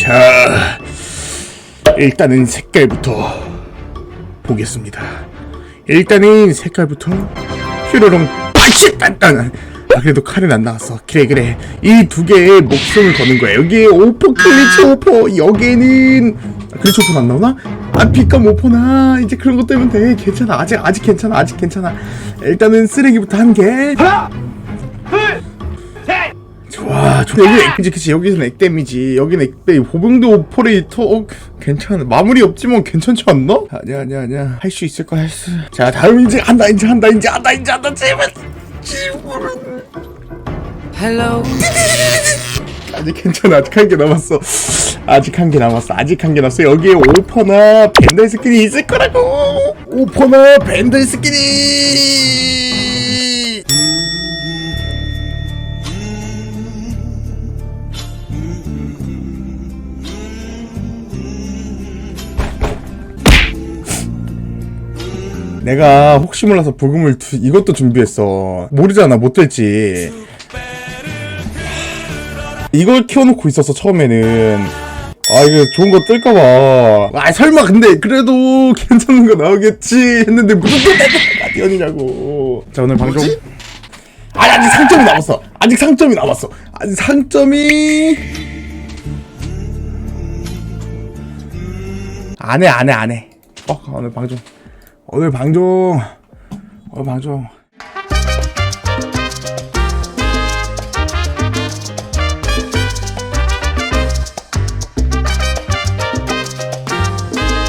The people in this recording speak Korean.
자, 일단은 색깔부터 보겠습니다. 일단은 색깔부터 휘로롱 빠치 딴딴. 아, 그래도 칼은 안 나왔어. 그래 그래. 이 두 개의 목숨을 거는 거야. 여기에 오퍼 클리치 오퍼. 여기에는 아, 클리치 오퍼는 안 나오나? 아 빛감 오퍼나 이제 그런 것 때문에 돼. 괜찮아. 아직 아직 괜찮아. 아직 괜찮아. 일단은 쓰레기부터 한 개. 좋아, 좋 아. 여기 액, 그치, 여기서는 액땜이지. 여기는 액땜. 보병도 오퍼레이터. 어, 괜찮아. 마무리 없지 뭐 괜찮지 않나? 아니야, 아니야, 아니야. 할 수 있을 거야, 할 수. 자, 다음 이제 한다, 이제 한다, 이제 한다, 이제 한다. 제발. 제발. Hello. 아직 괜찮아. 아직 한 개 남았어. 아직 한 개 남았어. 아직 한 개 남았어. 여기에 오퍼나 밴더 스킨이 있을 거라고. 오퍼나 밴더 스킨이. 내가 혹시 몰라서 부금을 두- 이것도 준비했어. 모르잖아, 못 될지. 이걸 키워놓고 있었어 처음에는. 아 이거 좋은 거 뜰까봐. 아 설마 근데 그래도 괜찮은 거 나오겠지 했는데 무슨 또 가디언이냐고. 자 오늘 방송. 아 아직 상점이 남았어. 아직 상점이 남았어. 아직 상점이. 안 해 안 해 안 해. 어 오늘 방송 오늘 방송 오늘 방송